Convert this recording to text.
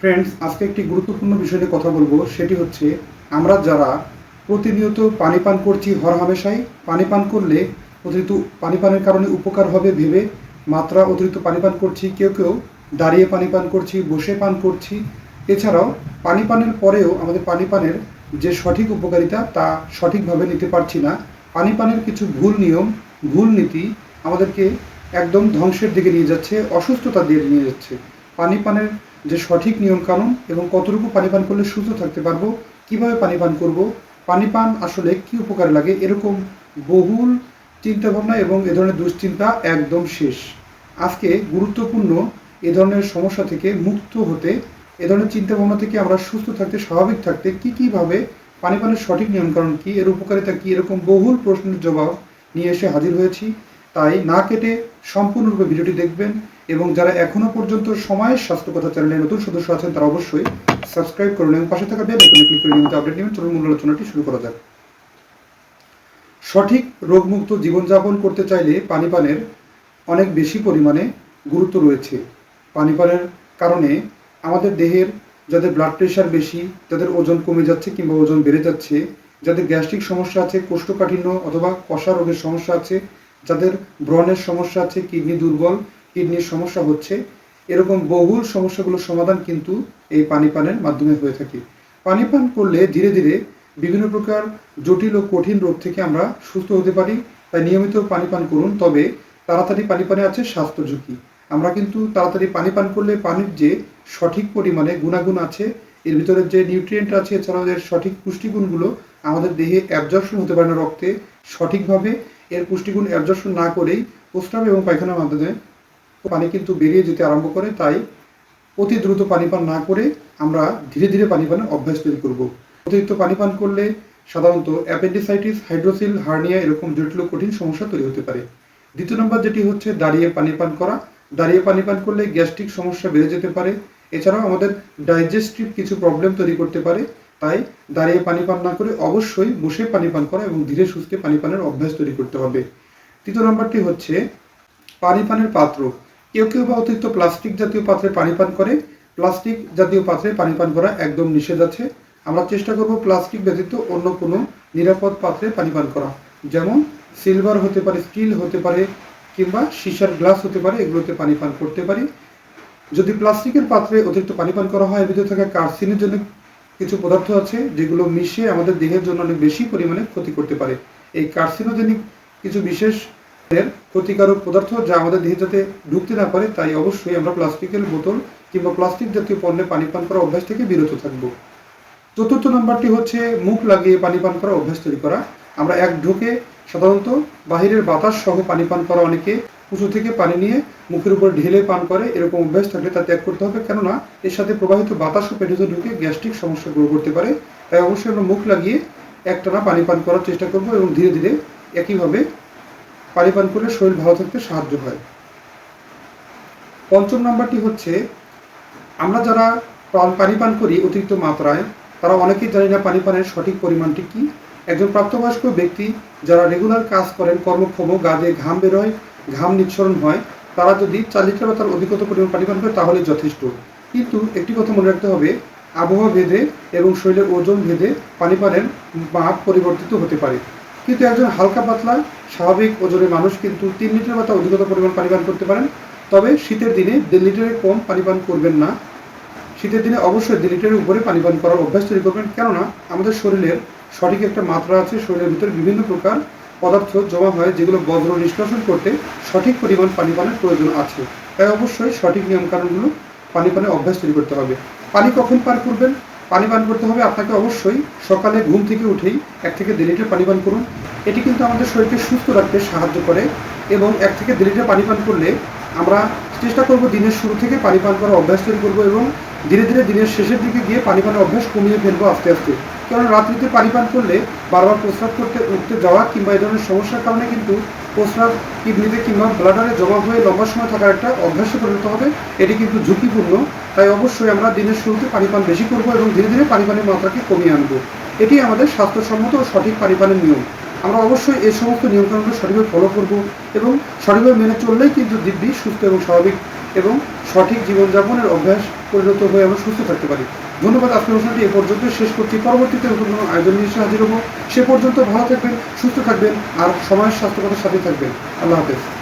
Friends আজকে একটি গুরুত্বপূর্ণ বিষয় নিয়ে কথা বলব। সেটি হচ্ছে, আমরা যারা প্রতিনিয়ত পানি পান করছি হরহামেশাই পানি পান করলে অতিরিক্ত পানি পানের কারণে উপকার হবে ভেবে মাত্রা অতিরিক্ত পানি পান করছি, কেউ কেউ দাঁড়িয়ে পানি পান করছি, বসে পান করছি। এছাড়াও পানি পানের পরেও আমাদের পানি পানের যে সঠিক উপকারিতা, তা সঠিকভাবে নিতে পারছি না। পানি পানের কিছু ভুল নিয়ম, ভুল নীতি আমাদেরকে একদম ধ্বংসের দিকে নিয়ে যাচ্ছে অসুস্থতার দিকে নিয়ে যাচ্ছে। পানি পানের যে সঠিক নিয়ম কানুন এবং কতটুকু পানি পান করলে সুস্থ থাকতে পারব, কীভাবে পানি পান করব পানি পান আসলে কি উপকার লাগে, এরকম বহুল চিন্তা ভাবনা এবং এ ধরনের দুশ্চিন্তা একদম শেষ। আজকে গুরুত্বপূর্ণ এ ধরনের সমস্যা থেকে মুক্ত হতে, এ ধরনের চিন্তা ভাবনা থেকে আমরা সুস্থ থাকতে, স্বাভাবিক থাকতে কি কীভাবে পানি পানের সঠিক নিয়মকানুন কি, এর উপকারিতা কি, এরকম বহুল প্রশ্নের জবাব নিয়ে এসে হাজির হয়েছি। তাই না কেটে সম্পূর্ণরূপে ভিডিওটি দেখবেন। এবং যারা এখনও পর্যন্ত সময়ের স্বাস্থ্য কথা চ্যানেলের নতুন সদস্য আছেন, তারা অবশ্যই সাবস্ক্রাইব করুন এবং পাশে থাকা বেল আইকনে ক্লিক করে নিয়মিত আপডেট নেবেন চলুন মূল আলোচনাটি শুরু করা যাক। সঠিক রোগমুক্ত জীবনযাপন করতে চাইলে পানি পানের অনেক বেশি পরিমাণে গুরুত্ব রয়েছে। পানি পানের কারণে আমাদের দেহের যাদের ব্লাড প্রেশার বেশি, যাদের ওজন কমে যাচ্ছে কিংবা ওজন বেড়ে যাচ্ছে, যাদের গ্যাস্ট্রিক সমস্যা আছে, কোষ্ঠকাঠিন্য অথবা কষা রোগের সমস্যা আছে, যাদের ব্রণের সমস্যা আছে, কিডনি দুর্বল কিডনির সমস্যা হচ্ছে, এরকম বহুল সমস্যাগুলোর সমাধান কিন্তু এই পানি পানের মাধ্যমে হয়ে থাকে। পানি পান করলে ধীরে ধীরে বিভিন্ন প্রকার জটিল ও কঠিন রোগ থেকে আমরা সুস্থ হতে পারি, তাই নিয়মিত পানি পান করুন। তবে তাড়াতাড়ি পানি পানে আছে স্বাস্থ্য ঝুঁকি। আমরা কিন্তু তাড়াতাড়ি পানি পান করলে পানির যে সঠিক পরিমাণে গুণাগুণ আছে, এর ভিতরে যে নিউট্রিয়েন্ট আছে, এছাড়াও এর সঠিক পুষ্টিগুণগুলো আমাদের দেহে অ্যাবজর্পশন হতে পারে না রক্তে সঠিকভাবে। এর পুষ্টিগুণ অ্যাবজর্পশন না করেই প্রস্রাব এবং পায়খানার মাধ্যমে পানি কিন্তু বেরিয়ে যেতে আরম্ভ করে, তাই অতি দ্রুত পানি পান না করে আমরা ধীরে ধীরে পানি পানের অভ্যাস তৈরি করব। অতিরিক্ত পানি পান করলে সাধারণত অ্যাপেন্ডিসাইটিস, হাইড্রোসিল, হার্নিয়া এরকম জটিল কঠিন সমস্যা তৈরি হতে পারে। দ্বিতীয় নম্বর যেটি হচ্ছে দাঁড়িয়ে পানি পান করা। দাঁড়িয়ে পানি পান করলে গ্যাস্ট্রিক সমস্যা বেড়ে যেতে পারে। এছাড়াও আমাদের ডাইজেস্টিভ কিছু প্রবলেম তৈরি করতে পারে, তাই দাঁড়িয়ে পানি পান না করে অবশ্যই বসে পানি পান করা এবং ধীরে সুস্থে পানি পানের অভ্যাস তৈরি করতে হবে। তৃতীয় নম্বরটি হচ্ছে পানি পানের পাত্র। কেউ কেউ বা অতিরিক্ত প্লাস্টিক জাতীয় পাত্রে পানি পান করে। প্লাস্টিক জাতীয় পাত্রে পানি পান করা একদম নিষেধ আছে। আমরা চেষ্টা করব প্লাস্টিক ব্যতীত অন্য কোনো নিরাপদ পাত্রে পানি পান করা। যেমন সিলভার হতে পারে, স্টিল হতে পারে, কিংবা সীসার গ্লাস হতে পারে, এগুলোতে পানি পান করতে পারি। যদি প্লাস্টিকের পাত্রে অতিরিক্ত পানি পান করা হয় ভিতরে থাকা কার্সিনের জন্য কিছু পদার্থ আছে, যেগুলো মিশে আমাদের দেহের জন্য অনেক বেশি পরিমাণে ক্ষতি করতে পারে। এই কার্সিনোজেনিক কিছু বিশেষ ক্ষতিকারক পদার্থ যা আমাদের দেহে যাতে ঢুকতে না পারে, তাই অবশ্যই আমরা প্লাস্টিকের বোতল কিংবা প্লাস্টিক জাতীয় পণ্যে পানি পান করা অভ্যাস থেকে বিরত থাকব। চতুর্থ নম্বরটি হচ্ছে মুখ লাগিয়ে পানি পান করা অভ্যাস তৈরি করা। আমরা এক সাধারণত বাহিরের বাতাস সহ পানি পান করা অনেকে উঁচু থেকে পানি নিয়ে মুখের উপর ঢেলে পান করে, এরকম অভ্যাস থাকলে তা ত্যাগ করতে হবে। কেননা এর সাথে প্রবাহিত বাতাসও পেটেতে ঢুকে গ্যাস্ট্রিক সমস্যা গ্রহ করতে পারে। তাই অবশ্যই আমরা মুখ লাগিয়ে একটানা পানি পান করার চেষ্টা করব এবং ধীরে ধীরে একইভাবে পানি পান করলে শরীর ভালো থাকতে সাহায্য হয়। পঞ্চম নাম্বারটি হচ্ছে, আমরা যারা পান- পানি করি অতিরিক্ত মাত্রায়, তারা অনেকেই জানি না পানি পানের সঠিক পরিমাণটি কি। একজন প্রাপ্তবয়স্ক ব্যক্তি যারা রেগুলার কাজ করেন, কর্মক্ষম গাজে ঘাম বেরোয়, ঘাম নিঃসরণ হয়, তারা যদি চার লিটার বা তার অধিকত পরিমাণ পানি পান করে তাহলে যথেষ্ট। কিন্তু একটি কথা মনে রাখতে হবে, আবহাওয়া ভেদে এবং শরীরের ওজন ভেদে পানি পানের মাপ পরিবর্তিত হতে পারে। কিন্তু একজন হালকা পাতলা, স্বাভাবিক ওজনের মানুষ কিন্তু তিন লিটার বা তার অধিকতর পরিমাণ পানি পান করতে পারেন। তবে শীতের দিনে দেড় লিটারের কম পানি পান করবেন না। শীতের দিনে অবশ্যই দেড় লিটারের উপরে পানি পান করার অভ্যাস তৈরি করবেন। কেননা আমাদের শরীরের সঠিক একটা মাত্রা আছে, শরীরের ভিতরে বিভিন্ন প্রকার পদার্থ জমা হয়, যেগুলো বজ্র নিষ্কাশন করতে সঠিক পরিমাণ পানি পানের প্রয়োজন আছে। তাই অবশ্যই সঠিক নিয়মকানুনগুলো পানি পানের অভ্যাস তৈরি করতে হবে। পানি কখন পান করবেন? পানি পান করতে হবে, আপনাকে অবশ্যই সকালে ঘুম থেকে উঠেই এক থেকে দেড় লিটার পানি পান করুন। এটি কিন্তু আমাদের শরীরকে সুস্থ রাখতে সাহায্য করে এবং এক থেকে দেড় লিটার পানি পান করলে আমরা চেষ্টা করব দিনের শুরু থেকে পানি পান করার অভ্যাস তৈরি করব এবং ধীরে ধীরে দিনের শেষের দিকে গিয়ে পানি পানের অভ্যাস কমিয়ে ফেলব আস্তে আস্তে। কারণ রাত্রিতে পানি পান করলে বারবার প্রস্রাব করতে, উঠতে যাওয়া কিংবা এই ধরনের সমস্যার কারণে কিন্তু প্রস্রাব, কিডনিতে কিংবা ব্লাডারে জমা হয়ে লম্বা সময় থাকার একটা অভ্যাসে পরিণত হবে। এটি কিন্তু ঝুঁকিপূর্ণ। তাই অবশ্যই আমরা দিনের শুরুতে পানি পান বেশি করব এবং ধীরে ধীরে পানি পানের মাত্রাকে কমিয়ে আনব। এটি আমাদের স্বাস্থ্যসম্মত ও সঠিক পানি পানের নিয়ম। আমরা অবশ্যই এই সমস্ত নিয়মকানুনগুলো সঠিকভাবে ফলো করব এবং সঠিকভাবে মেনে চললেই কিন্তু দিব্যি, সুস্থ এবং স্বাভাবিক এবং সঠিক জীবনযাপনের অভ্যাস পরিণত হয়ে আমরা সুস্থ থাকতে পারি। ধন্যবাদ, আজকের অনুষ্ঠানটি এ পর্যন্ত শেষ করছি। পরবর্তীতে নতুন কোনো আয়োজন নিয়ে হাজির হব। সে পর্যন্ত ভালো থাকবেন, সুস্থ থাকবেন, আর সময়ের স্বাস্থ্যকতার সাথে থাকবেন। আল্লাহ হাফেজ।